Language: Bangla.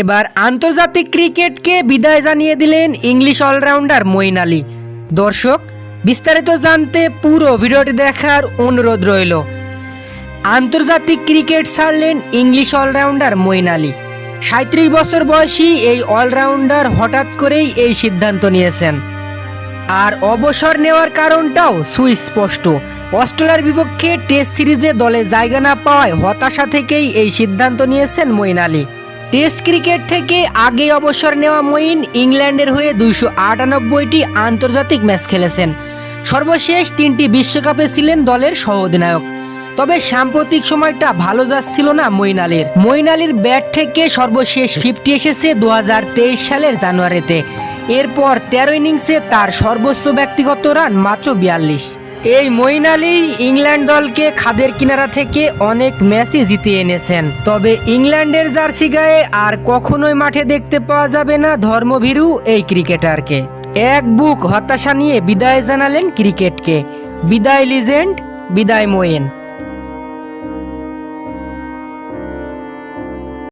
এবার আন্তর্জাতিক ক্রিকেটকে বিদায় জানিয়ে দিলেন ইংলিশ অলরাউন্ডার মঈন আলী। দর্শক, বিস্তারিত জানতে পুরো ভিডিওটি দেখার অনুরোধ রইল। আন্তর্জাতিক ক্রিকেট ছাড়লেন ইংলিশ অলরাউন্ডার মঈন আলী। সাঁত্রিশ বছর বয়সী এই অলরাউন্ডার হঠাৎ করেই এই সিদ্ধান্ত নিয়েছেন। আর অবসর নেওয়ার কারণটাও সুস্পষ্ট। অস্ট্রেলিয়ার বিপক্ষে টেস্ট সিরিজে দলে জায়গা না পাওয়ায় হতাশা থেকেই এই সিদ্ধান্ত নিয়েছেন মঈন আলী। টেস্ট ক্রিকেট থেকে আগে অবসর নেওয়া মঈন ইংল্যান্ডের হয়ে দুইশো আটানব্বইটি আন্তর্জাতিক ম্যাচ খেলেছেন। সর্বশেষ তিনটি বিশ্বকাপে ছিলেন দলের সহ অধিনায়ক তবে সাম্প্রতিক সময়টা ভালো যাচ্ছিল না মঈন আলীর। মঈন আলীর ব্যাট থেকে সর্বশেষ ফিফটি এসেছে দু হাজার তেইশ সালের জানুয়ারিতে। এরপর তেরো ইনিংসে তার সর্বোচ্চ ব্যক্তিগত রান মাত্র বিয়াল্লিশ। এই মঈন আলী ইংল্যান্ড দলকে খাদের কিনারা থেকে অনেক ম্যাচই জিতিয়ে এনেছেন। তবে ইংল্যান্ডের জার্সি গায়ে আর কখনোই মাঠে দেখতে পাওয়া যাবে না ধর্মভীরু এই ক্রিকেটারকে। এক বুক হতাশা নিয়ে বিদায় জানালেন ক্রিকেটকে। বিদায় লিজেন্ড, বিদায় মোয়েন